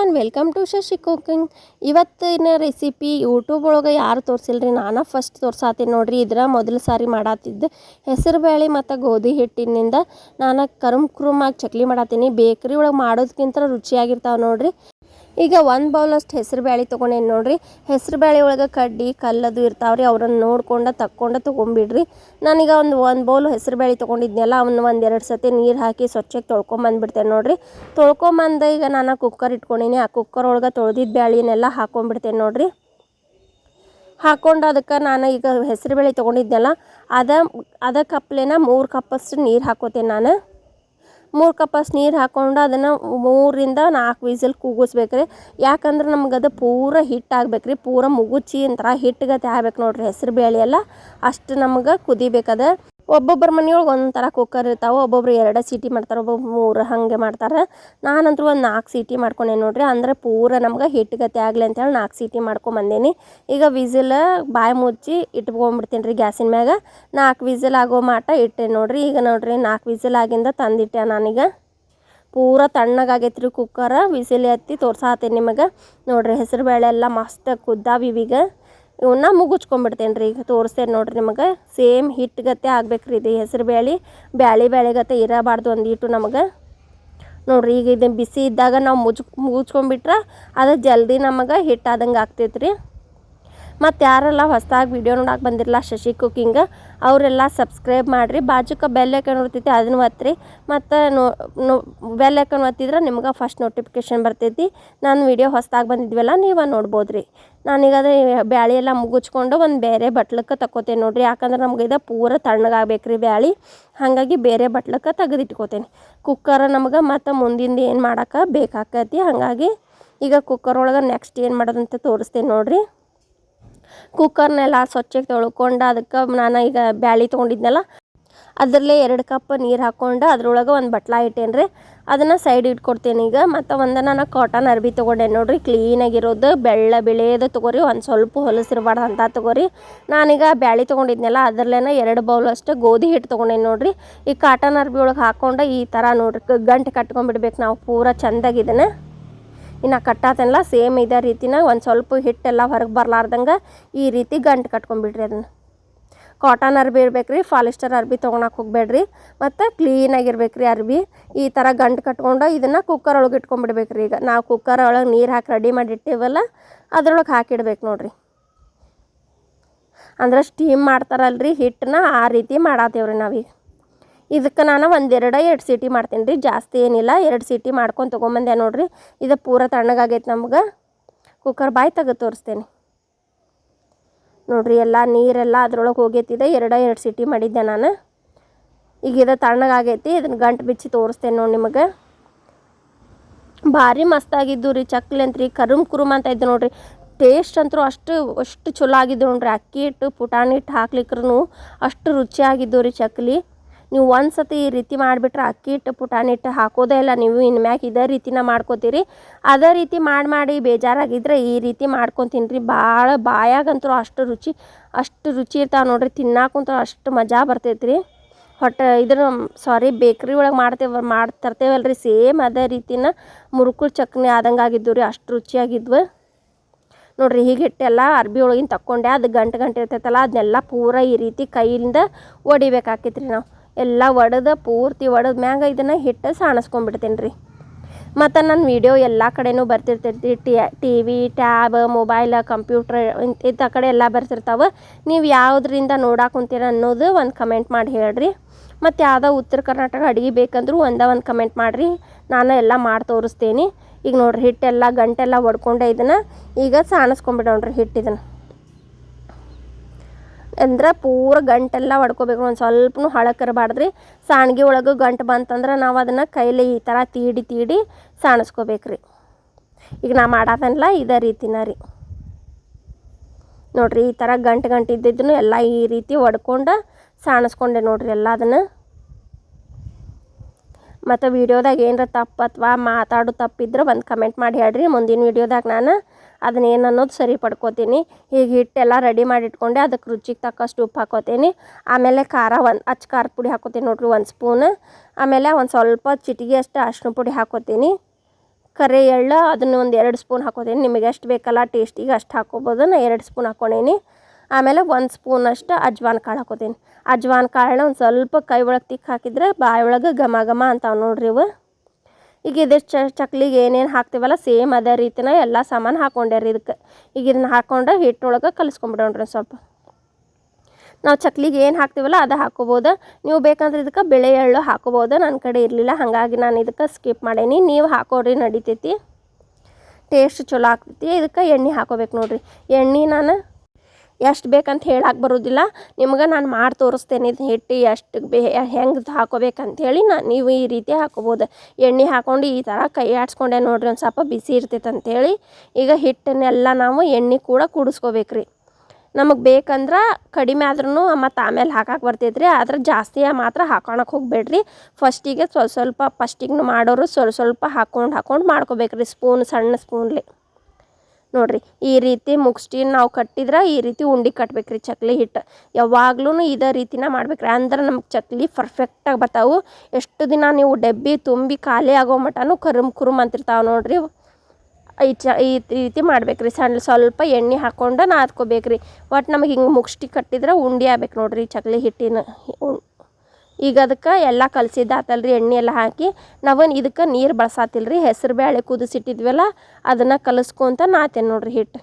Everyone welcome to Shashi cooking ಇವತ್ತಿನ recipe YouTube ಒಳಗೆ ಯಾರು ತೋರಿಸಿಲ್ರಿ? ನಾನು ಫಸ್ಟ್ ತೋರ್ಸಾತೀನಿ ನೋಡಿರಿ, ಇದ್ರ ಮೊದಲ ಸಾರಿ ಮಾಡತ್ತಿದ್ದೆ ಹೆಸರು ಬೇಳೆ ಮತ್ತು ಗೋಧಿ ಹಿಟ್ಟಿನಿಂದ. ನಾನು ಕರುಮ್ ಕುರುಮಾಗಿ ಚಕ್ಲಿ ಮಾಡತ್ತೀನಿ ಬೇಕ್ರಿ ಒಳಗೆ ಮಾಡೋದಕ್ಕಿಂತ ರುಚಿಯಾಗಿರ್ತಾವೆ ನೋಡ್ರಿ. ಈಗ ಒಂದು ಬೌಲಷ್ಟು ಹೆಸರು ಬೇಳೆ ತೊಗೊಂಡೇನು ನೋಡಿರಿ? ಹೆಸರು ಬೇಳೆ ಒಳಗೆ ಕಡ್ಡಿ, ಕಲ್ಲದು ಇರ್ತಾವ್ರಿ ಅವ್ರನ್ನ ನೋಡ್ಕೊಂಡು ತಕ್ಕೊಂಡು ತೊಗೊಂಬಿಡ್ರಿ. ನಾನೀಗ ಒಂದು ಒಂದು ಬೌಲ್ ಹೆಸರು ಬೇಳೆ ತೊಗೊಂಡಿದ್ನಲ್ಲ ಅವನ್ನ ಒಂದು ಎರಡು ಸತಿ ನೀರು ಹಾಕಿ ಸ್ವಚ್ಛಕ್ಕೆ ತೊಳ್ಕೊಂಬಂದ್ಬಿಡ್ತೇನೆ ನೋಡಿರಿ. ತೊಳ್ಕೊಂಬಂದ ಈಗ ನಾನು ಕುಕ್ಕರ್ ಇಟ್ಕೊಂಡೀನಿ, ಆ ಕುಕ್ಕರ್ ಒಳಗೆ ತೊಳೆದಿದ್ದ ಬ್ಯಾಳಿನೆಲ್ಲ ಹಾಕೊಂಡ್ಬಿಡ್ತೇನೆ ನೋಡಿರಿ. ಹಾಕೊಂಡು ಅದಕ್ಕೆ ನಾನು ಈಗ ಹೆಸರು ಬೇಳೆ ತೊಗೊಂಡಿದ್ನಲ್ಲ, ಅದ ಅದ ಕಪ್ಲೇನ ಮೂರು ಕಪ್ಪಷ್ಟು ನೀರು ಹಾಕೋತೇನೆ ನಾನು. ಮೂರು ಕಪ್ಪಸ್ ನೀರು ಹಾಕ್ಕೊಂಡು ಅದನ್ನು ಮೂರಿಂದ ನಾಲ್ಕು ವಿಸಿಲ್ ಕೂಗಿಸ್ಬೇಕ್ರಿ. ಯಾಕಂದ್ರೆ ನಮ್ಗೆ ಅದು ಪೂರ ಹಿಟ್ಟು ರೀ ಪೂರ ಮುಗುಚಿ ಒಂಥರ ಹಿಟ್ಟುಗತೆ ಆಗ್ಬೇಕು ನೋಡಿರಿ. ಹೆಸರು ಬೇಳೆ ಎಲ್ಲ ಅಷ್ಟು ನಮ್ಗೆ ಕುದಿಬೇಕದ ಒಬ್ಬೊಬ್ಬರ ಮನೆಯೊಳಗೆ ಒಂಥರ ಕುಕ್ಕರ್ ಇರ್ತಾವೆ, ಒಬ್ಬೊಬ್ರು ಎರಡು ಸೀಟಿ ಮಾಡ್ತಾರೆ, ಒಬ್ಬೊಬ್ರು ಮೂರು ಹಾಗೆ ಮಾಡ್ತಾರೆ. ನಾನಂತೂ ಒಂದು ನಾಲ್ಕು ಸೀಟಿ ಮಾಡ್ಕೊಂಡೆ ನೋಡ್ರಿ, ಅಂದ್ರೆ ಪೂರ ನಮ್ಗೆ ಹಿಟ್ಟುಗತೆ ಆಗಲಿ ಅಂತೇಳಿ ನಾಲ್ಕು ಸೀಟಿ ಮಾಡ್ಕೊಂಬಂದೇನಿ ಈಗ ವಿಸಿಲ್ ಬಾಯಿ ಮುಚ್ಚಿ ಇಟ್ಕೊಂಬಿಡ್ತೀನಿ ರೀ ಗ್ಯಾಸಿನ ಮ್ಯಾಗ. ನಾಲ್ಕು ವಿಸಿಲ್ ಆಗೋ ಮಾಟ ಇಟ್ಟೆ ನೋಡ್ರಿ, ಈಗ ನೋಡ್ರಿ ನಾಲ್ಕು ವಿಸಿಲ್ ಆಗಿಂದ ತಂದಿಟ್ಟೆ ನಾನೀಗ. ಪೂರ ತಣ್ಣಗಾಗೈತೆ ರೀ ಕುಕ್ಕರ ವಿಸಿಲ್ ಎತ್ತಿ ತೋರ್ಸಾತೇನೆ ನಿಮಗೆ. ನೋಡ್ರಿ ಹೆಸರು ಬೇಳೆ ಎಲ್ಲ ಮಸ್ತ್ ಕುದ್ದಾವ ಇವೀಗ ಇವನ್ನ ಮುಗುಚ್ಕೊಂಡ್ಬಿಡ್ತೇನೆ ರೀ ಈಗ ತೋರಿಸ್ತೇನೆ ನೋಡಿರಿ ನಿಮಗೆ. ಸೇಮ್ ಹಿಟ್ಟುಗತ್ತೆ ರೀ ಇದು ಹೆಸರು ಬೇಳೆ ಬ್ಯಾಳೆ ಗತೆ ಇರಬಾರ್ದು ಒಂದಿಟ್ಟು ನಮಗೆ. ನೋಡ್ರಿ ಈಗ ಇದನ್ನು ಬಿಸಿ ಇದ್ದಾಗ ನಾವು ಮುಜ್ ಮುಗುಚ್ಕೊಂಡ್ಬಿಟ್ರೆ ಅದು ಜಲ್ದಿ ನಮಗೆ ಹಿಟ್ಟಾದಂಗೆ ಆಗ್ತೈತೆ ರೀ ಮತ್ತು ಯಾರೆಲ್ಲ ಹೊಸದಾಗಿ ವಿಡಿಯೋ ನೋಡಕ್ಕೆ ಬಂದಿರಲ್ಲ ಶಶಿ ಕುಕ್ಕಿಂಗ್ ಅವರೆಲ್ಲ ಸಬ್ಸ್ಕ್ರೈಬ್ ಮಾಡಿರಿ. ಬಾಜುಕ ಬೆಲ್ ಐಕನ್ ಇರ್ತೈತಿ, ಅದನ್ನು ಒತ್ತಿರಿ ಮತ್ತು ನೋ ಬೆಲ್ ಐಕನ್ ಒತ್ತಿದ್ರೆ ನಿಮ್ಗೆ ಫಸ್ಟ್ ನೋಟಿಫಿಕೇಶನ್ ಬರ್ತೈತಿ. ನಾನು ವಿಡಿಯೋ ಹೊಸದಾಗಿ ಬಂದಿದ್ವಲ್ಲ, ನೀವು ನೋಡ್ಬೋದು ರೀ ನಾನೀಗ ಅದೇ ಬ್ಯಾಳಿ ಎಲ್ಲ ಮುಗಿಸ್ಕೊಂಡು ಒಂದು ಬೇರೆ ಬಟ್ಲಕ್ಕೆ ತಗೋತೇನೆ ನೋಡಿರಿ. ಯಾಕಂದ್ರೆ ನಮ್ಗೆ ಇದು ಪೂರ ತಣ್ಣಗಾಗ್ಬೇಕು ರೀ ಬ್ಯಾಳಿ. ಹಾಗಾಗಿ ಬೇರೆ ಬಟ್ಲಕ್ಕೆ ತೆಗೆದಿಟ್ಕೋತೇನೆ. ಕುಕ್ಕರ್ ನಮ್ಗೆ ಮತ್ತು ಮುಂದಿಂದ ಏನು ಮಾಡೋಕೆ ಬೇಕಾಕತಿ. ಹಾಗಾಗಿ ಈಗ ಕುಕ್ಕರ್ ಒಳಗೆ ನೆಕ್ಸ್ಟ್ ಏನು ಮಾಡೋದಂತ ತೋರಿಸ್ತೇನೆ ನೋಡ್ರಿ. ಕುಕ್ಕರ್ನೆಲ್ಲ ಸ್ವಚ್ಛಗೆ ತೊಳ್ಕೊಂಡು ಅದಕ್ಕೆ ನಾನು ಈಗ ಬ್ಯಾಳಿ ತೊಗೊಂಡಿದ್ನಲ್ಲ, ಅದರಲ್ಲೇ ಎರಡು ಕಪ್ ನೀರು ಹಾಕ್ಕೊಂಡು ಅದ್ರೊಳಗೆ ಒಂದು ಬಟ್ಲ ಇಟ್ಟೇನಿ ರೀ ಅದನ್ನು ಸೈಡ್ ಇಟ್ಕೊಡ್ತೀನಿ ಈಗ. ಮತ್ತು ಒಂದು ನಾನು ಕಾಟನ್ ಅರ್ಬಿ ತೊಗೊಂಡೆ ನೋಡ್ರಿ ಕ್ಲೀನಾಗಿರೋದು ಬೆಳ್ಳ ಬಿಳೆಯದು ತೊಗೊರಿ, ಒಂದು ಸ್ವಲ್ಪ ಹೊಲಸಿರ್ಬಾರ್ದು ಅಂತ ತೊಗೊರಿ. ನಾನೀಗ ಬ್ಯಾಳಿ ತೊಗೊಂಡಿದ್ನಲ್ಲ, ಅದರಲ್ಲೇನ ಎರಡು ಬೌಲ್ ಅಷ್ಟು ಗೋಧಿ ಹಿಟ್ಟು ತೊಗೊಂಡೇನಿ ನೋಡ್ರಿ. ಈ ಕಾಟನ್ ಅರ್ಬಿ ಒಳಗೆ ಹಾಕ್ಕೊಂಡು ಈ ಥರ ನೋಡ್ರಿ, ಗಂಟು ಕಟ್ಕೊಂಡ್ಬಿಡ್ಬೇಕು ನಾವು, ಪೂರ ಚೆಂದಾಗಿದ್ದಾನೆ ಇನ್ನು ಕಟ್ಟಾತನಲ್ಲ ಸೇಮ್ ಇದೇ ರೀತಿನ ಒಂದು ಸ್ವಲ್ಪ ಹಿಟ್ಟೆಲ್ಲ ಹೊರಗೆ ಬರಲಾರ್ದಂಗೆ ಈ ರೀತಿ ಗಂಟು ಕಟ್ಕೊಂಡ್ಬಿಡ್ರಿ ಅದನ್ನು ಕಾಟನ್ ಅರ್ಬಿ ಇರ್ಬೇಕು ರೀ ಫಾಲಿಸ್ಟರ್ ಅರ್ಬಿ ತೊಗೊಳಕ್ಕೆ ಹೋಗ್ಬೇಡ್ರಿ, ಮತ್ತು ಕ್ಲೀನಾಗಿರ್ಬೇಕು ರೀ ಅರ್ಬಿ. ಈ ಥರ ಗಂಟು ಕಟ್ಕೊಂಡು ಇದನ್ನು ಕುಕ್ಕರ್ ಒಳಗೆ ಇಟ್ಕೊಂಡ್ಬಿಡ್ಬೇಕು ರೀ ಈಗ. ನಾವು ಕುಕ್ಕರ್ ಒಳಗೆ ನೀರು ಹಾಕಿ ರೆಡಿ ಮಾಡಿ ಅದರೊಳಗೆ ಅದ್ರೊಳಗೆ ಹಾಕಿಡ್ಬೇಕು ನೋಡಿರಿ. ಅಂದ್ರೆ ಸ್ಟೀಮ್ ಮಾಡ್ತಾರಲ್ರಿ, ಹಿಟ್ಟನ್ನ ಆ ರೀತಿ ಮಾಡತ್ತೇವ್ರಿ ನಾವೀಗ. ಇದಕ್ಕೆ ನಾನು ಒಂದೆರಡ ಎರಡು ಸೀಟಿ ಮಾಡ್ತೀನಿ ರೀ. ಜಾಸ್ತಿ ಏನಿಲ್ಲ, ಎರಡು ಸೀಟಿ ಮಾಡ್ಕೊಂಡು ತೊಗೊಂಬಂದೆ ನೋಡಿರಿ. ಇದು ಪೂರ ತಣ್ಣಗಾಗೈತೆ ನಮ್ಗೆ. ಕುಕ್ಕರ್ ಬಾಯಿ ತೆಗೆದು ತೋರಿಸ್ತೇನೆ. ನೋಡಿರಿ, ಎಲ್ಲ ನೀರೆಲ್ಲ ಅದ್ರೊಳಗೆ ಹೋಗೈತಿದೆ. ಎರಡ ಎರಡು ಸೀಟಿ ಮಾಡಿದ್ದೆ ನಾನು. ಈಗ ಇದು ತಣ್ಣಗಾಗೈತಿ, ಇದನ್ನ ಗಂಟು ಬಿಚ್ಚಿ ತೋರಿಸ್ತೇನೆ ನೋಡಿ ನಿಮಗೆ. ಭಾರಿ ಮಸ್ತಾಗಿದ್ದು ರೀ, ಚಕ್ಲಿ ಅಂತ್ರಿ, ಕರುಮ್ ಕುರುಮ್ ಅಂತ ಇದ್ದು ನೋಡಿರಿ. ಟೇಸ್ಟ್ ಅಂತೂ ಅಷ್ಟು ಅಷ್ಟು ಚಲೋ ಆಗಿದ್ದು ನೋಡ್ರಿ. ಅಕ್ಕಿ ಹಿಟ್ಟು, ಪುಟಾಣಿ ಹಿಟ್ಟು ಹಾಕ್ಲಿಕ್ರೂ ಅಷ್ಟು ರುಚಿಯಾಗಿದ್ದು ರೀ ಚಕ್ಲಿ. ನೀವು ಒಂದು ಸತಿ ಈ ರೀತಿ ಮಾಡಿಬಿಟ್ರೆ ಅಕ್ಕಿ ಹಿಟ್ಟು, ಪುಟಾಣಿ ಹಿಟ್ಟು ಹಾಕೋದೇ ಇಲ್ಲ. ನೀವು ಇನ್ನು ಮ್ಯಾಗ ಇದೇ ರೀತಿನ ಮಾಡ್ಕೋತೀರಿ. ಅದೇ ರೀತಿ ಮಾಡಿ ಮಾಡಿ ಬೇಜಾರಾಗಿದ್ರೆ ಈ ರೀತಿ ಮಾಡ್ಕೊತೀನಿ ರೀ ಭಾಳ ಬಾಯಾಗಂತೂ ಅಷ್ಟು ರುಚಿ ಅಷ್ಟು ರುಚಿ ಇರ್ತಾವೆ ನೋಡಿರಿ. ತಿನ್ನಾಕಂತೂ ಅಷ್ಟು ಮಜಾ ಬರ್ತೈತೆ ರೀ ಹೊಟ್ಟೆ ಇದ್ರ ಸಾರಿ ಬೇಕ್ರಿ ಒಳಗೆ ಮಾಡ್ತೇವೆ, ಮಾಡಿ ತರ್ತೇವಲ್ಲ ರೀ ಸೇಮ್ ಅದೇ ರೀತಿನ ಮುರುಕುಳು ಚಕ್ನಿ ಆದಂಗೆ ಆಗಿದ್ದು ರೀ. ಅಷ್ಟು ರುಚಿಯಾಗಿದ್ವು. ನೋಡ್ರಿ, ಹೀಗೆ ಹಿಟ್ಟೆಲ್ಲ ಅರ್ಬಿ ಒಳಗಿನ ತಕ್ಕೊಂಡೆ. ಅದು ಗಂಟು ಗಂಟೆ ಇರ್ತೈತಲ್ಲ ಅದನ್ನೆಲ್ಲ ಪೂರ ಈ ರೀತಿ ಕೈಯಿಂದ ಒಡಿಬೇಕಾಕೈತ್ರಿ ನಾವು. ಎಲ್ಲ ಒಡೆದು, ಪೂರ್ತಿ ಒಡೆದ ಮ್ಯಾಗ ಇದನ್ನು ಹಿಟ್ಟು ಸಾಣಿಸ್ಕೊಂಡ್ಬಿಡ್ತೀನಿ ರೀ ಮತ್ತು ನನ್ನ ವಿಡಿಯೋ ಎಲ್ಲ ಕಡೆನೂ ಬರ್ತಿರ್ತೈತಿ T V tab mobile computer ಇಂಥ ಕಡೆ ಎಲ್ಲ ಬರ್ತಿರ್ತಾವೆ. ನೀವು ಯಾವುದರಿಂದ ನೋಡಕ್ಕೆ ಕುಂತೀರ ಅನ್ನೋದು ಒಂದು ಕಮೆಂಟ್ ಮಾಡಿ ಹೇಳ್ರಿ. ಮತ್ತು ಯಾವುದೋ ಉತ್ತರ ಕರ್ನಾಟಕ ಅಡುಗೆ ಬೇಕಂದ್ರೂ ಒಂದೇ ಒಂದು ಕಮೆಂಟ್ ಮಾಡಿರಿ. ನಾನು ಎಲ್ಲ ಮಾಡಿ ತೋರಿಸ್ತೀನಿ. ಈಗ ನೋಡ್ರಿ ಹಿಟ್ಟೆಲ್ಲ ಗಂಟೆಲ್ಲ ಒಡ್ಕೊಂಡೆ ಇದನ್ನು. ಈಗ ಸಾಣಿಸ್ಕೊಂಬಿಡೋಣ್ರಿ ಹಿಟ್ಟು ಇದನ್ನು. ಅಂದ್ರೆ ಪೂರ ಗಂಟೆಲ್ಲ ಒಡ್ಕೋಬೇಕು ಒಂದು ಸ್ವಲ್ಪನೂ ಹಳಕರಬಾರ್ದ್ರಿ. ಸಾಣ್ಗಿ ಒಳಗೆ ಗಂಟು ಬಂತಂದ್ರೆ ನಾವು ಅದನ್ನು ಕೈಲಿ ಈ ಥರ ತೀಡಿ ತೀಡಿ ಸಾಣಿಸ್ಕೋಬೇಕ್ರಿ. ಈಗ ನಾ ಮಾಡತ್ತನಲ್ಲ ಇದೇ ರೀತಿನ ರೀ. ನೋಡಿರಿ ಈ ಥರ ಗಂಟು ಗಂಟು ಇದ್ದಿದ್ದನ್ನು ಎಲ್ಲ ಈ ರೀತಿ ಒಡ್ಕೊಂಡು ಸಾಣಿಸ್ಕೊಂಡೆ ನೋಡಿರಿ ಎಲ್ಲ ಅದನ್ನು. ಮತ್ತು ವೀಡಿಯೋದಾಗ ಏನರ ತಪ್ಪು ಅಥವಾ ಮಾತಾಡೋ ತಪ್ಪಿದ್ರೆ ಒಂದು ಕಮೆಂಟ್ ಮಾಡಿ ಹೇಳ್ರಿ. ಮುಂದಿನ ವೀಡಿಯೋದಾಗ ನಾನು ಅದನ್ನ ಏನು ಅನ್ನೋದು ಸರಿ ಪಡ್ಕೋತೀನಿ. ಈಗ ಹಿಟ್ಟೆಲ್ಲ ರೆಡಿ ಮಾಡಿ ಇಟ್ಕೊಂಡೆ ಅದಕ್ಕೆ ರುಚಿಗೆ ತಕ್ಕಷ್ಟು ಉಪ್ಪು ಹಾಕೋತೀನಿ. ಆಮೇಲೆ ಖಾರ ಒಂದು, ಅಚ್ಚ ಖಾರ ಪುಡಿ ಹಾಕೋತೀನಿ ನೋಡ್ರಿ, ಒಂದು ಸ್ಪೂನ್. ಆಮೇಲೆ ಒಂದು ಸ್ವಲ್ಪ ಚಿಟಿಗೆ ಅಷ್ಟು ಅರಿಶಿನ ಪುಡಿ ಹಾಕೋತೀನಿ. ಕರಿ ಎಳ್ಳು, ಅದನ್ನು ಒಂದು ಎರಡು ಸ್ಪೂನ್ ಹಾಕೋತೀನಿ. ನಿಮಗೆ ಎಷ್ಟು ಬೇಕಲ್ಲ ಟೇಸ್ಟಿಗೆ ಅಷ್ಟು ಹಾಕೋಬೋದು, ನಾ ಎರಡು ಸ್ಪೂನ್ ಹಾಕ್ಕೊಂಡೀನಿ ಆಮೇಲೆ ಒಂದು ಸ್ಪೂನಷ್ಟು ಅಜ್ವಾನ್ ಕಾಳು ಹಾಕೋತೀನಿ. ಅಜ್ವಾನ್ ಕಾಳನ್ನ ಒಂದು ಸ್ವಲ್ಪ ಕೈ ಒಳಗೆ ತಿಕ್ಕ ಹಾಕಿದ್ರೆ ಬಾಯಿ ಒಳಗೆ ಘಮ ಘಮ ಅಂತಾವೆ ನೋಡ್ರಿ ಇವು. ಈಗ ಇದ್ರ ಚಕ್ಲಿಗೆ ಏನೇನು ಹಾಕ್ತೀವಲ್ಲ ಸೇಮ್ ಅದೇ ರೀತಿನ ಎಲ್ಲ ಸಾಮಾನು ಹಾಕ್ಕೊಂಡ್ಯಾರ ಇದಕ್ಕೆ. ಈಗ ಇದನ್ನ ಹಾಕ್ಕೊಂಡು ಹಿಟ್ಟೊಳಗೆ ಕಲಿಸ್ಕೊಂಬಿಡೋಣ್ರಿ ಸ್ವಲ್ಪ. ನಾವು ಚಕ್ಲಿಗೆ ಏನು ಹಾಕ್ತೀವಲ್ಲ ಅದು ಹಾಕೋಬೋದು. ನೀವು ಬೇಕಂದ್ರೆ ಇದಕ್ಕೆ ಬೆಳೆ ಎಳ್ಳು ಹಾಕೋಬೋದು. ನನ್ನ ಕಡೆ ಇರಲಿಲ್ಲ, ಹಾಗಾಗಿ ನಾನು ಇದಕ್ಕೆ ಸ್ಕಿಪ್ ಮಾಡೇನಿ. ನೀವು ಹಾಕೋರಿ ನಡಿತೈತಿ. ಟೇಸ್ಟ್ ಚಲೋ ಆಗ್ತೈತಿ. ಇದಕ್ಕೆ ಎಣ್ಣೆ ಹಾಕೋಬೇಕು ನೋಡ್ರಿ. ಎಣ್ಣೆ ನಾನು ಎಷ್ಟು ಬೇಕಂತ ಹೇಳಕ್ಕೆ ಬರೋದಿಲ್ಲ. ನಿಮ್ಗೆ ನಾನು ಮಾಡಿ ತೋರಿಸ್ತೇನೆ ಇದು ಹಿಟ್ಟು, ಎಷ್ಟು ಬೇ, ಹೆಂಗೆ ಹಾಕೋಬೇಕಂಥೇಳಿ ನಾನು ನೀವು ಈ ರೀತಿ ಹಾಕೋಬೋದು. ಎಣ್ಣೆ ಹಾಕ್ಕೊಂಡು ಈ ಥರ ಕೈ ಆಡಿಸ್ಕೊಂಡೆ ನೋಡ್ರಿ, ಒಂದು ಸ್ವಲ್ಪ ಬಿಸಿ ಇರ್ತೈತೆ ಅಂಥೇಳಿ ಈಗ ಹಿಟ್ಟನ್ನೆಲ್ಲ ನಾವು ಎಣ್ಣೆ ಕೂಡ ಕೂಡಿಸ್ಕೋಬೇಕು ರೀ ನಮಗೆ ಬೇಕಂದ್ರೆ ಕಡಿಮೆ ಆದ್ರೂ ಮತ್ತು ಆಮೇಲೆ ಹಾಕಕ್ಕೆ ಬರ್ತೈತೆ ರೀ ಆದ್ರೆ ಜಾಸ್ತಿ ಮಾತ್ರ ಹಾಕೊಳಕ್ಕೆ ಹೋಗಬೇಡ್ರಿ. ಫಸ್ಟಿಗೆ ಸ್ವಲ್ಪ ಸ್ವಲ್ಪ ಫಸ್ಟಿಗೆ ಮಾಡೋರು ಸ್ವಲ್ಪ ಸ್ವಲ್ಪ ಹಾಕ್ಕೊಂಡು ಹಾಕ್ಕೊಂಡು ಮಾಡ್ಕೋಬೇಕು ರೀ ಸ್ಪೂನ್ ಸಣ್ಣ ಸ್ಪೂನ್ಲಿ ನೋಡ್ರಿ, ಈ ರೀತಿ ಮುಗ್ಸ್ಟಿ ನಾವು ಕಟ್ಟಿದ್ರೆ ಈ ರೀತಿ ಉಂಡೆ ಕಟ್ಬೇಕು ರೀ ಚಕ್ಲಿ ಹಿಟ್ಟು ಯಾವಾಗ್ಲೂ ಇದೇ ರೀತಿನ ಮಾಡ್ಬೇಕು ರೀ ಅಂದ್ರೆ ನಮ್ಗೆ ಚಕ್ಲಿ ಪರ್ಫೆಕ್ಟಾಗಿ ಬರ್ತಾವೆ ಎಷ್ಟು ದಿನ ನೀವು ಡಬ್ಬಿ ತುಂಬಿ ಖಾಲಿ ಆಗೋ ಮಟನೂ ಕರುಮ್ ಕುರುಮ್ ಅಂತಿರ್ತಾವೆ ನೋಡ್ರಿ. ಈ ಚ, ಈ ರೀತಿ ಮಾಡ್ಬೇಕು ರೀ ಸಣ್ಣ, ಸ್ವಲ್ಪ ಎಣ್ಣೆ ಹಾಕ್ಕೊಂಡು ನಾದ್ಕೋಬೇಕು ರೀ ಒಟ್ಟು ನಮಗೆ ಹಿಂಗೆ ಮುಗ್ಸ್ಟಿ ಕಟ್ಟಿದ್ರೆ ಉಂಡಿ ಆಗ್ಬೇಕು ನೋಡ್ರಿ ಚಕ್ಲಿ ಹಿಟ್ಟಿನ. ಈಗ ಅದಕ್ಕೆ ಎಲ್ಲ ಕಲಸಿದ್ದಾತಲ್ಲ ರೀ ಎಣ್ಣೆ ಎಲ್ಲ ಹಾಕಿ, ನಾವೇನು ಇದಕ್ಕೆ ನೀರು ಬಳಸಾತಿಲ್ಲ ರೀ ಹೆಸರು ಬೇಳೆ ಕುದಿಸಿಟ್ಟಿದ್ವಲ್ಲ, ಅದನ್ನು ಕಲಸ್ಕೊತ ನಾತೇನೆ ನೋಡ್ರಿ ಹಿಟ್ಟು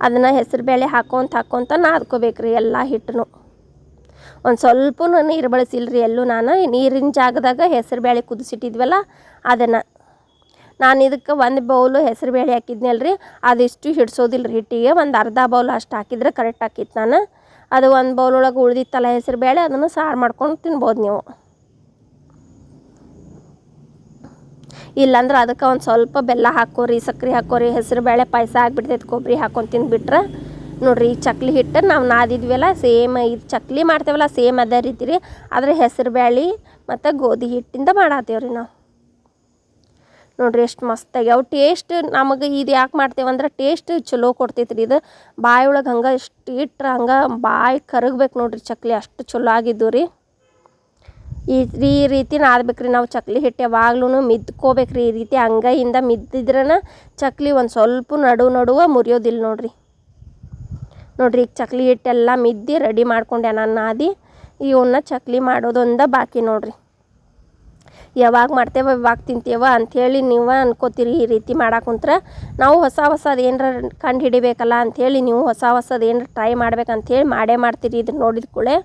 ಅದನ್ನು ಹೆಸರು ಬೇಳೆ ಹಾಕೊಂತ ಹಾಕ್ಕೊಂತ ನಾದ್ಕೋಬೇಕು ರೀ ಎಲ್ಲ ಹಿಟ್ಟನ್ನು ಒಂದು ಸ್ವಲ್ಪ ನೀರು ಬಳಸಿಲ್ಲ ರೀ ಎಲ್ಲೂ ನಾನು ನೀರಿನ ಜಾಗದಾಗ ಹೆಸರು ಬೇಳೆ ಕುದಿಸಿಟ್ಟಿದ್ವಲ್ಲ, ಅದನ್ನು. ನಾನು ಇದಕ್ಕೆ ಒಂದು ಬೌಲು ಹೆಸರು ಬೇಳೆ ಹಾಕಿದ್ನಲ್ಲ ರೀ ಅದಿಷ್ಟು ಹಿಡ್ಸೋದಿಲ್ಲ ರೀ ಹಿಟ್ಟಿಗೆ, ಒಂದು ಅರ್ಧ ಬೌಲ್ ಅಷ್ಟು ಹಾಕಿದ್ರೆ ಕರೆಕ್ಟ್ ಹಾಕಿತ್ತು ನಾನು. ಅದು ಒಂದು ಬೌಲ್ ಒಳಗೆ ಉಳ್ದಿತ್ತಲ್ಲ ಹೆಸರು ಬೇಳೆ, ಅದನ್ನು ಸಾರು ಮಾಡ್ಕೊಂಡು ತಿನ್ಬೋದು ನೀವು. ಇಲ್ಲಾಂದ್ರೆ ಅದಕ್ಕೆ ಒಂದು ಸ್ವಲ್ಪ ಬೆಲ್ಲ ಹಾಕೋರಿ ಸಕ್ಕರೆ ಹಾಕೋರಿ, ಹೆಸರು ಬೇಳೆ, ಪಾಯಸ ಆಗಿಬಿಡ್ತೈತೆ ಕೊಬ್ಬರಿ ಹಾಕೊಂಡು ತಿಂದುಬಿಟ್ರೆ ನೋಡಿರಿ ಈ ಚಕ್ಲಿ ಹಿಟ್ಟು ನಾವು ನಾದಿದ್ವಲ್ಲ, ಸೇಮ್ ಇದು ಚಕ್ಲಿ ಮಾಡ್ತೇವಲ್ಲ, ಸೇಮ್ ಅದೇ ರೀತಿ ರೀ ಆದರೆ ಹೆಸರು ಬೇಳೆ ಮತ್ತು ಗೋಧಿ ಹಿಟ್ಟಿಂದ ಮಾಡತ್ತೇವೆ ರೀ ನಾವು. ನೋಡ್ರಿ ಎಷ್ಟು ಮಸ್ತಾಗಿ. ಅವು ಟೇಸ್ಟ್ ನಮಗೆ ಇದು ಯಾಕೆ ಮಾಡ್ತೇವೆ ಅಂದ್ರೆ ಟೇಸ್ಟ್ ಚಲೋ ಕೊಡ್ತೈತೆ ರೀ ಇದು. ಬಾಯಿ ಒಳಗೆ ಹಂಗೆ ಎಷ್ಟು ಇಟ್ರೆ ಹಂಗೆ ಬಾಯಿ ಕರಗ್ಬೇಕು ನೋಡ್ರಿ ಚಕ್ಲಿ ಅಷ್ಟು ಚಲೋ ಆಗಿದ್ದು ರೀ. ಈ ಈ ರೀತಿ ನಾದ್ಬೇಕು ರೀ ನಾವು ಚಕ್ಲಿ ಹಿಟ್ಟು ಯಾವಾಗ್ಲೂ ಮಿದ್ಕೋಬೇಕು ರೀ ಈ ರೀತಿ ಅಂಗೈಯಿಂದ ಮಿದ್ದಿದ್ರನ ಚಕ್ಲಿ ಒಂದು ಸ್ವಲ್ಪ ನಡು ನಡುವ ಮುರಿಯೋದಿಲ್ಲ ನೋಡ್ರಿ. ನೋಡ್ರಿ ಈಗ ಚಕ್ಲಿ ಹಿಟ್ಟೆಲ್ಲ ಮಿದ್ದಿ ರೆಡಿ ಮಾಡ್ಕೊಂಡೆ ನಾನು ನಾದಿ. ಇವನ್ನ ಚಕ್ಲಿ ಮಾಡೋದೊಂದ ಬಾಕಿ ನೋಡ್ರಿ. ಯಾವಾಗ ಮಾಡ್ತೇವೆ, ಯಾವಾಗ ತಿಂತೇವ ಅಂಥೇಳಿ ನೀವು ಅನ್ಕೋತೀರಿ ಈ ರೀತಿ ಮಾಡಕ್ಕೆ ಕುಂತ್ರೆ ನಾವು ಹೊಸ ಹೊಸದು ಏನರ ಕಂಡು ಹಿಡಿಬೇಕಲ್ಲ ಅಂಥೇಳಿ ನೀವು ಹೊಸ ಹೊಸದು ಏನರ ಟ್ರೈ ಮಾಡ್ಬೇಕಂಥೇಳಿ ಮಾಡೇ ಮಾಡ್ತೀರಿ ಇದನ್ನ ನೋಡಿದ ಕೂಡಲೇ.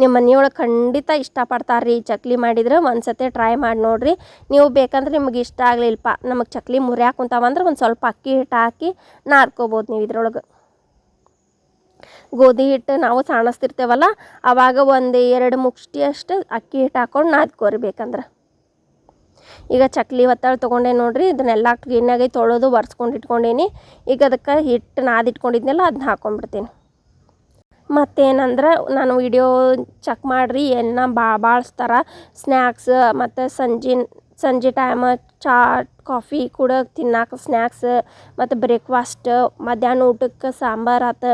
ನಿಮ್ಮ ಮನೆಯೊಳಗೆ ಖಂಡಿತ ಇಷ್ಟಪಡ್ತಾರೆ ರೀ ಚಕ್ಲಿ ಮಾಡಿದ್ರೆ ಒಂದು ಸತಿ ಟ್ರೈ ಮಾಡಿ ನೋಡಿರಿ. ನೀವು ಬೇಕಂದ್ರೆ ನಿಮ್ಗೆ ಇಷ್ಟ ಆಗಲಿಲ್ಲಪ್ಪ ನಮಗೆ ಚಕ್ಲಿ ಮುರಿಯಾಕೆ ಕುಂತಾವಂದ್ರೆ ಒಂದು ಸ್ವಲ್ಪ ಅಕ್ಕಿ ಹಿಟ್ಟು ಹಾಕಿ ನಾರ್ಕೋಬೋದು ನೀವು ಇದ್ರೊಳಗೆ. ಗೋಧಿ ಹಿಟ್ಟು ನಾವು ಸಾಣಿಸ್ತಿರ್ತೇವಲ್ಲ ಆವಾಗ ಒಂದು ಎರಡು ಮುಷ್ಟಿ ಅಷ್ಟು ಅಕ್ಕಿ ಹಿಟ್ಟು ಹಾಕ್ಕೊಂಡು ನಾದ್ಕೋರಿ ಬೇಕಂದ್ರೆ. ಈಗ ಚಕ್ಲಿ ಒತ್ತಳು ತೊಗೊಂಡೆ ನೋಡಿರಿ, ಇದನ್ನೆಲ್ಲ ಕ್ಲೀನಾಗಿ ತೊಳೆದು ಒರೆಸ್ಕೊಂಡು ಇಟ್ಕೊಂಡೇನಿ. ಈಗ ಅದಕ್ಕೆ ಹಿಟ್ಟು ನಾದಿಟ್ಕೊಂಡಿದ್ನೆಲ್ಲ ಅದನ್ನ ಹಾಕೊಂಡ್ಬಿಡ್ತೀನಿ. ಮತ್ತೇನಂದ್ರೆ, ನಾನು ವಿಡಿಯೋ ಚೆಕ್ ಮಾಡಿರಿ ಎನ್ನ ಬಾ ಬಾಳಿಸ್ತಾರ. ಸ್ನ್ಯಾಕ್ಸ್ ಮತ್ತು ಸಂಜೆ ಸಂಜೆ ಟೈಮ್ ಚಾ, ಕಾಫಿ ಕೂಡ ತಿನ್ನಾಕ ಸ್ನ್ಯಾಕ್ಸ್ ಮತ್ತು ಬ್ರೇಕ್ಫಾಸ್ಟ್, ಮಧ್ಯಾಹ್ನ ಊಟಕ್ಕೆ ಸಾಂಬಾರು ಆತು.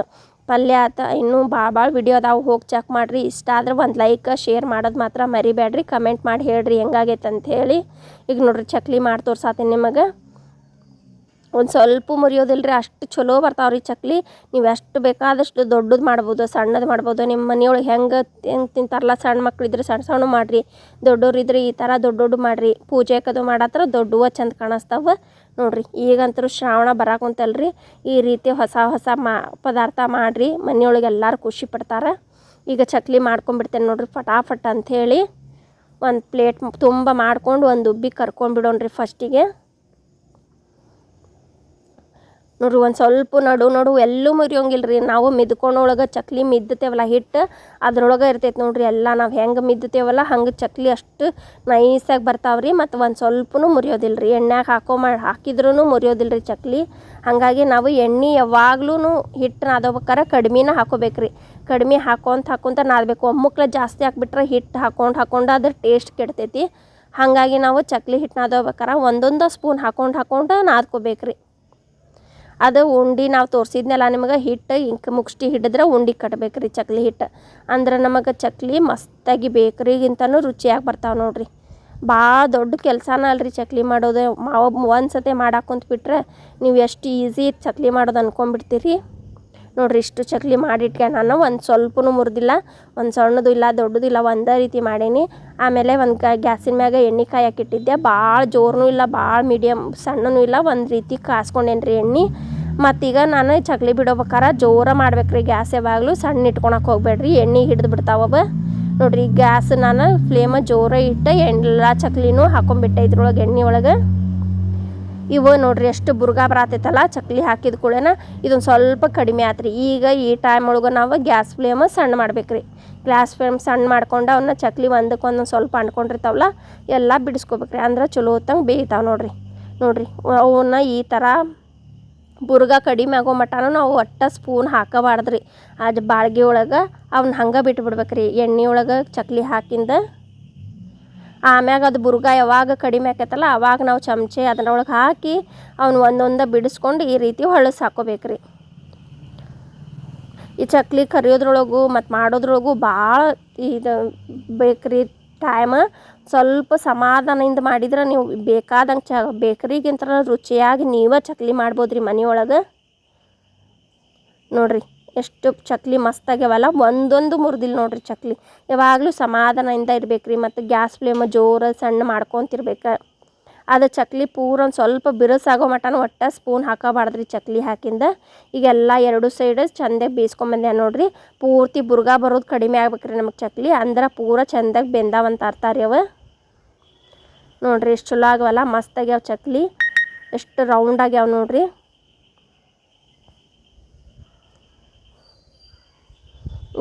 ಪಲ್ಯ ಆತ. ಇನ್ನೂ ಭಾಳ ಭಾಳ ವಿಡಿಯೋ ಅದಾವೆ. ಹೋಗಿ ಚೆಕ್ ಮಾಡಿರಿ. ಇಷ್ಟ ಆದ್ರೆ ಒಂದು ಲೈಕ್ ಶೇರ್ ಮಾಡೋದು ಮಾತ್ರ ಮರಿಬೇಡ್ರಿ ಕಮೆಂಟ್ ಮಾಡಿ ಹೇಳ್ರಿ ಹೆಂಗಾಗೈತೆ ಹೇಳಿ. ಈಗ ನೋಡ್ರಿ ಚಕ್ಲಿ ಮಾಡಿ ತೋರ್ಸಾತೀನಿ ನಿಮಗೆ. ಒಂದು ಸ್ವಲ್ಪ ಮುರಿಯೋದಿಲ್ಲ ರೀ ಅಷ್ಟು ಚಲೋ ಬರ್ತಾವ್ರಿ ಚಕ್ಲಿ. ನೀವು ಎಷ್ಟು ಬೇಕಾದಷ್ಟು ದೊಡ್ಡದು ಮಾಡ್ಬೋದು, ಸಣ್ಣದು ಮಾಡ್ಬೋದು. ನಿಮ್ಮ ಮನೆಯೊಳಗೆ ಹೆಂಗೆ ತಿಂತಾರಲ್ಲ ಸಣ್ಣ ಮಕ್ಳಿದ್ರೆ ಸಣ್ಣ ಸಣ್ಣ ಮಾಡಿರಿ. ದೊಡ್ಡೋರು ಇದ್ರೆ ಈ ಥರ ದೊಡ್ಡ ದೊಡ್ಡ ಮಾಡಿರಿ. ಪೂಜೆಗದು ಮಾಡತ್ರ ದೊಡ್ಡವ ಚಂದ ಕಾಣಿಸ್ತಾವ. ನೋಡ್ರಿ, ಈಗಂತೂ ಶ್ರಾವಣ ಬರಾಕುಂತಲ್ರಿ ಈ ರೀತಿ ಹೊಸ ಹೊಸ ಮಾ, ಪದಾರ್ಥ ಮಾಡಿರಿ, ಮನೆಯೊಳಗೆ ಎಲ್ಲರೂ ಖುಷಿ ಪಡ್ತಾರೆ. ಈಗ ಚಕ್ಲಿ ಮಾಡ್ಕೊಂಡ್ಬಿಡ್ತೇನೆ ನೋಡ್ರಿ, ಫಟಾಫಟ್ ಅಂಥೇಳಿ ಒಂದು ಪ್ಲೇಟ್ ತುಂಬ ಮಾಡ್ಕೊಂಡು ಒಂದು ಉಬ್ಬಿ ಕರ್ಕೊಂಡ್ಬಿಡೋಣ್ರಿ ಫಸ್ಟಿಗೆ ನೋಡ್ರಿ, ಒಂದು ಸ್ವಲ್ಪ ನಡು ನಡು ಎಲ್ಲೂ ಮುರಿಯೋಂಗಿಲ್ಲ ರೀ ನಾವು ಮಿದ್ಕೊಂಡೊಳಗೆ ಚಕ್ಲಿ ಮಿದ್ದತೇವಲ್ಲ ಹಿಟ್ಟು, ಅದ್ರೊಳಗೆ ಇರ್ತೈತೆ ನೋಡ್ರಿ ಎಲ್ಲ. ನಾವು ಹೆಂಗೆ ಮಿದ್ದತೇವಲ್ಲ ಹಂಗೆ ಚಕ್ಲಿ ಅಷ್ಟು ನೈಸಾಗಿ ಬರ್ತಾವೆ ರೀ ಮತ್ತು ಒಂದು ಸ್ವಲ್ಪನೂ ಮುರಿಯೋದಿಲ್ಲ ರೀ ಎಣ್ಣೆಗೆ ಹಾಕೋ ಮಾಡಿ ಹಾಕಿದ್ರೂ ಮುರಿಯೋದಿಲ್ಲ ರೀ ಚಕ್ಲಿ. ಹಾಗಾಗಿ ನಾವು ಎಣ್ಣೆ ಯಾವಾಗ್ಲೂ ಹಿಟ್ಟು ನಾದೋಬೇಕಾರೆ ಕಡಿಮೆನ ಹಾಕೋಬೇಕು ರೀ ಕಡಿಮೆ ಹಾಕೊಂತ ಹಾಕೊಂತ ನಾದಬೇಕು. ಒಮ್ಮುಕ್ಲೆ ಜಾಸ್ತಿ ಹಾಕ್ಬಿಟ್ರೆ ಹಿಟ್ಟು ಹಾಕೊಂಡು ಹಾಕೊಂಡು ಅದ್ರ ಟೇಸ್ಟ್ ಕೆಡ್ತೈತಿ. ಹಾಗಾಗಿ ನಾವು ಚಕ್ಲಿ ಹಿಟ್ಟು ನಾದೋಬೇಕಾರ ಒಂದೊಂದು ಸ್ಪೂನ್ ಹಾಕೊಂಡು ಹಾಕೊಂಡು ನಾದ್ಕೋಬೇಕು ರೀ ಅದು ಉಂಡೆ ನಾವು ತೋರಿಸಿದ್ನಲ್ಲ, ನಿಮಗೆ ಹಿಟ್ಟು, ಇಂಕ್ ಮುಗ್ಸ್ಟಿ ಹಿಡಿದ್ರೆ ಉಂಡಿ ಕಟ್ಟಬೇಕು ರೀ ಚಕ್ಲಿ ಹಿಟ್ಟು. ಅಂದ್ರೆ ನಮಗೆ ಚಕ್ಲಿ ಮಸ್ತಾಗಿ ಬೇಕ್ರಿಗಿಂತನೂ ರುಚಿಯಾಗಿ ಬರ್ತಾವೆ ನೋಡಿರಿ. ಭಾಳ ದೊಡ್ಡ ಕೆಲಸನ ಅಲ್ರಿ ಚಕ್ಲಿ ಮಾಡೋದು. ಮಾವು ಒಂದು ಸತಿ ಮಾಡಾಕೊಂತ ಕುಂತ್ಬಿಟ್ರೆ ನೀವು ಎಷ್ಟು ಈಸಿ ಚಕ್ಲಿ ಮಾಡೋದು ಅನ್ಕೊಂಬಿಡ್ತೀರಿ ನೋಡ್ರಿ ಇಷ್ಟು ಚಕ್ಲಿ ಮಾಡಿಟ್ಕೆ ನಾನು ಒಂದು ಸ್ವಲ್ಪನೂ ಮುರಿದಿಲ್ಲ, ಒಂದು ಸಣ್ಣದು ಇಲ್ಲ, ದೊಡ್ಡದು ಇಲ್ಲ, ಒಂದೇ ರೀತಿ ಮಾಡೀನಿ. ಆಮೇಲೆ ಒಂದು ಕ ಗ್ಯಾಸಿನ ಮ್ಯಾಗ ಎಣ್ಣೆ ಕಾಯಕ್ಕೆ ಇಟ್ಟಿದ್ದೆ. ಭಾಳ ಜೋರನೂ ಇಲ್ಲ ಭಾಳ ಮೀಡಿಯಮ್ ಸಣ್ಣನೂ ಇಲ್ಲ, ಒಂದು ರೀತಿ ಕಾಸ್ಕೊಂಡೇನಿ ರೀ ಎಣ್ಣೆ. ಮತ್ತೀಗ ನಾನು ಚಕ್ಲಿ ಬಿಡೋಬೇಕಾರ ಜೋರ ಮಾಡ್ಬೇಕು ರೀ ಗ್ಯಾಸ್ ಯಾವಾಗಲೂ, ಸಣ್ಣ ಇಟ್ಕೊಳಕ್ಕೆ ಹೋಗ್ಬೇಡ್ರಿ, ಎಣ್ಣೆ ಹಿಡಿದು ಬಿಡ್ತಾವವ ನೋಡ್ರಿ ಗ್ಯಾಸ್ ನಾನು ಫ್ಲೇಮ ಜೋರ ಇಟ್ಟು ಎಲ್ಲ ಚಕ್ಲಿನೂ ಹಾಕೊಂಡ್ಬಿಟ್ಟೆ ಇದ್ರೊಳಗೆ, ಎಣ್ಣೆ ಒಳಗೆ. ಇವು ನೋಡ್ರಿ ಎಷ್ಟು ಬುರ್ಗಾ ಬರತೈತಲ್ಲ ಚಕ್ಲಿ ಹಾಕಿದ ಕೂಡೇನ ಇದೊಂದು ಸ್ವಲ್ಪ ಕಡಿಮೆ ಆತ್ರಿ. ಈಗ ಈ ಟೈಮ್ ಒಳಗೆ ನಾವು ಗ್ಯಾಸ್ ಫ್ಲೇಮ್ ಸಣ್ಣ ಮಾಡ್ಬೇಕ್ರಿ. ಗ್ಯಾಸ್ ಫ್ಲೇಮ್ ಸಣ್ಣ ಮಾಡ್ಕೊಂಡು ಅವನ್ನ ಚಕ್ಲಿ ಒಂದಕ್ಕೆ ಒಂದೊಂದು ಸ್ವಲ್ಪ ಅಂಡ್ಕೊಂಡಿರ್ತಾವಲ್ಲ ಎಲ್ಲ ಬಿಡಿಸ್ಕೊಬೇಕ್ರಿ. ಅಂದ್ರೆ ಚಲೋ ಹೊತ್ತಂಗೆ ಬೇಯ್ತಾವೆ ನೋಡ್ರಿ. ನೋಡ್ರಿ ಅವನ್ನ ಈ ಥರ ಬುರ್ಗ ಕಡಿಮೆ ಆಗೋ ಮಟನೂ ನಾವು ಒಟ್ಟ ಸ್ಪೂನ್ ಹಾಕಬಾರ್ದ್ರಿ. ಅದು ಬಾಳ್ಗೆ ಒಳಗೆ ಅವ್ನ ಹಂಗೆ ಬಿಟ್ಟು ಬಿಡ್ಬೇಕ್ರಿ ಎಣ್ಣೆ ಒಳಗೆ ಚಕ್ಲಿ ಹಾಕಿಂದ ಆಮ್ಯಾಗ ಅದು ಬುರ್ಗ ಯಾವಾಗ ಕಡಿಮೆ ಆಕೈತಲ್ಲ, ಅವಾಗ ನಾವು ಚಮಚೆ ಅದರೊಳಗೆ ಹಾಕಿ ಅವನ್ನ ಒಂದೊಂದು ಬಿಡಿಸ್ಕೊಂಡು ಈ ರೀತಿ ಹೊಳಸ್ ಹಾಕೋಬೇಕ್ರಿ. ಈ ಚಕ್ಲಿ ಕರಿಯೋದ್ರೊಳಗು ಮತ್ತು ಮಾಡೋದ್ರೊಳಗು ಭಾಳ ಇದು ಬೇಕ್ರಿ ಟೈಮ್ ಸ್ವಲ್ಪ ಸಮಾಧಾನದಿಂದ ಮಾಡಿದ್ರೆ ನೀವು ಬೇಕಾದಂಗೆ ಚ, ಬೇಕ್ರಿಗಿಂತ ರುಚಿಯಾಗಿ ನೀವೇ ಚಕ್ಲಿ ಮಾಡ್ಬೋದು ರೀ ಮನೆಯೊಳಗೆ. ನೋಡ್ರಿ. ಎಷ್ಟು ಚಕ್ಲಿ ಮಸ್ತ್ ಆಗ್ಯಾವಲ್ಲ, ಒಂದೊಂದು ಮುರಿದಿಲ್ಲ ನೋಡ್ರಿ ಚಕ್ಲಿ. ಯಾವಾಗಲೂ ಸಮಾಧಾನದಿಂದ ಇರ್ಬೇಕು ರೀ ಮತ್ತು ಗ್ಯಾಸ್ ಫ್ಲೇಮ್ ಜೋರ ಸಣ್ಣ ಮಾಡ್ಕೊತಿರ್ಬೇಕು. ಅದು ಚಕ್ಲಿ ಪೂರ ಒಂದು ಸ್ವಲ್ಪ ಬಿರುಸಾಗೋ ಮಟನ ಒಟ್ಟು ಸ್ಪೂನ್ ಹಾಕಬಾರ್ದ್ರಿ ಚಕ್ಲಿ ಹಾಕಿಂದ. ಈಗೆಲ್ಲ ಎರಡು ಸೈಡ್ ಚಂದಾಗಿ ಬೇಯಿಸ್ಕೊಂಬಂದೆ ನೋಡ್ರಿ. ಪೂರ್ತಿ ಬುರ್ಗ ಬರೋದು ಕಡಿಮೆ ಆಗ್ಬೇಕ್ರಿ ನಮಗೆ ಚಕ್ಲಿ, ಅಂದ್ರೆ ಪೂರ ಚಂದಾಗಿ ಬೆಂದಾವಂತ ಅರ್ಥ ರೀ ಅವ. ನೋಡ್ರಿ ಎಷ್ಟು ಚಲೋ ಆಗವಲ್ಲ, ಮಸ್ತ್ ಆಗ್ಯಾವ ಚಕ್ಲಿ. ಎಷ್ಟು ರೌಂಡ್ ಆಗ್ಯಾವ ನೋಡ್ರಿ.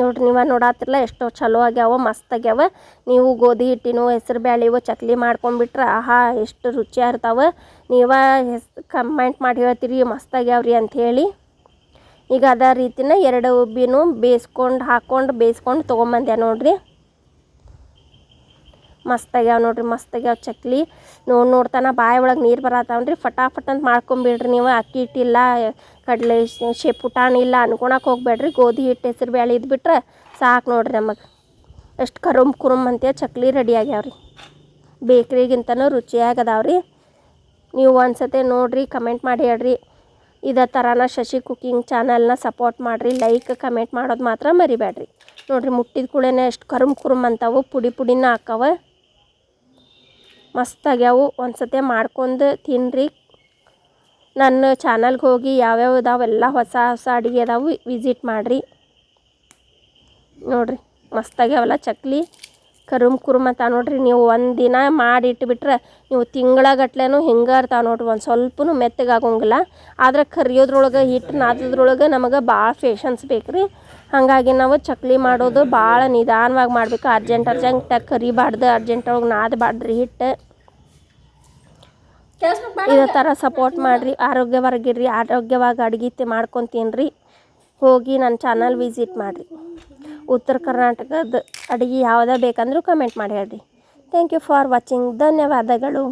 ನೋಡ್ರಿ ನೀವು ನೋಡಾತಿರಲ್ಲ ಎಷ್ಟೋ ಚಲೋ ಆಗ್ಯಾವ, ಮಸ್ತ್ ಆಗ್ಯಾವ. ನೀವು ಗೋಧಿ ಹೆಸ್ರು ಹೆಸರು ಬ್ಯಾಳಿವೋ ಚಕ್ಲಿ ಮಾಡ್ಕೊಂಡ್ಬಿಟ್ರೆ ಆಹಾ, ಎಷ್ಟು ರುಚಿ ಇರ್ತಾವ ನೀವು ಹೆಸ್ ಕಮೆಂಟ್ ಮಾಡಿ ಹೇಳ್ತೀರಿ, ಮಸ್ತ್ ಆಗ್ಯಾವ್ರಿ ಅಂಥೇಳಿ ಈಗ ಅದೇ ರೀತಿನ ಎರಡು ಉಬ್ಬಿನೂ ಬೇಯಿಸ್ಕೊಂಡು ಹಾಕ್ಕೊಂಡು ಬೇಯಿಸ್ಕೊಂಡು ತೊಗೊಂಬಂದೆ ನೋಡ್ರಿ. ಮಸ್ತ್ ಆಗ್ಯಾವ ನೋಡ್ರಿ ಮಸ್ತ್ ಆಗ್ಯಾವ ಚಕ್ಲಿ. ನೋಡಿ, ನೋಡ್ತಾನ ಬಾಯಿ ಒಳಗೆ ನೀರು ಬರತ್ತಾವನ್ರಿ ಫಟಾಫಟ್ ಅಂತ ಮಾಡ್ಕೊಂಬಿಡ್ರಿ ನೀವು. ಅಕ್ಕಿ ಹಿಟ್ಟಿಲ್ಲ ಕಡಲೆ ಶೇ ಪುಟಾಣಿ ಇಲ್ಲ ಅನ್ಕೊಳಕ್ಕೆ ಹೋಗ್ಬೇಡ್ರಿ. ಗೋಧಿ ಹಿಟ್ಟು, ಹೆಸರು ಇದು ಇದ್ಬಿಟ್ರೆ ಸಾಕು ನೋಡ್ರಿ ನಮಗೆ. ಎಷ್ಟು ಕರುಮ್ ಕುರುಮ್ ಅಂತ ಚಕ್ಲಿ ರೆಡಿ ಆಗ್ಯಾವ್ರಿ. ಬೇಕ್ರಿಗಿಂತನೂ ರುಚಿಯಾಗಿ ಅದಾವ್ರಿ ನೀವು ಒಂದ್ಸತಿ ನೋಡ್ರಿ ಕಮೆಂಟ್ ಮಾಡಿ ಹೇಳ್ರಿ. ಇದೇ ಥರನ ಶಶಿ ಕುಕಿಂಗ್ ಚಾನಲ್ನ ಸಪೋರ್ಟ್ ಮಾಡಿರಿ ಲೈಕ್ ಕಮೆಂಟ್ ಮಾಡೋದು ಮಾತ್ರ ಮರಿಬೇಡ್ರಿ ನೋಡ್ರಿ, ಮುಟ್ಟಿದ ಕೂಡಲೇ ಎಷ್ಟು ಕರುಮ್ ಕುರುಮ್ ಅಂತಾವು, ಪುಡಿ ಪುಡಿನ ಹಾಕವ. ಮಸ್ತ್ ಆಗ್ಯಾವು ಒಂದ್ಸತಿ ಮಾಡ್ಕೊಂಡು ತಿನ್ನಿರಿ ನನ್ನ ಚಾನಲ್ಗೆ ಹೋಗಿ ಯಾವ್ಯಾವ ಇದಾವೆಲ್ಲ ಹೊಸ ಹೊಸ ಅಡುಗೆ ಅದಾವು ವಿಸಿಟ್ ಮಾಡಿರಿ. ನೋಡಿರಿ ಮಸ್ತ್ ಆಗ್ಯಾವಲ್ಲ ಚಕ್ಲಿ. ಕರುಮ್ ಕುರುಮ್ ಅಂತ ನೋಡ್ರಿ, ನೀವು ಒಂದು ದಿನ ಮಾಡಿ ಇಟ್ಬಿಟ್ರೆ ನೀವು ತಿಂಗಳಗಟ್ಲೆನೂ ಹಿಂಗೆ ಇರ್ತಾವೆ ನೋಡ್ರಿ, ಒಂದು ಸ್ವಲ್ಪನೂ ಮೆತ್ತಗಾಗೋಂಗಿಲ್ಲ. ಆದ್ರೆ ಕರಿಯೋದ್ರೊಳಗೆ ಹಿಟ್ಟು ನಾದೋದ್ರೊಳಗೆ ನಮಗೆ ಭಾಳ ಪೇಷನ್ಸ್ ಬೇಕು ರೀ ಹಾಗಾಗಿ ನಾವು ಚಕ್ಲಿ ಮಾಡೋದು ಭಾಳ ನಿಧಾನವಾಗಿ ಮಾಡಬೇಕು. ಅರ್ಜೆಂಟ್ ಅರ್ಜೆಂಟ್ ಕರಿಬಾರ್ದು, ಅರ್ಜೆಂಟ್ ಒಳಗೆ ನಾದಬಾರ್ದ್ರಿ ಹಿಟ್ಟು ಇದೇ ಥರ ಸಪೋರ್ಟ್ ಮಾಡಿರಿ, ಆರೋಗ್ಯವಾಗಿರ್ರಿ, ಆರೋಗ್ಯವಾಗಿ ಅಡುಗೆ ಮಾಡ್ಕೊತೀನಿ ರೀ ಹೋಗಿ ನನ್ನ ಚಾನಲ್ ವಿಸಿಟ್ ಮಾಡಿರಿ. ಉತ್ತರ ಕರ್ನಾಟಕದ ಅಡುಗೆ ಯಾವುದೇ ಬೇಕಂದರೂ ಕಮೆಂಟ್ ಮಾಡಿ ಹೇಳಿರಿ. ಥ್ಯಾಂಕ್ ಯು ಫಾರ್ ವಾಚಿಂಗ್ ಧನ್ಯವಾದಗಳು.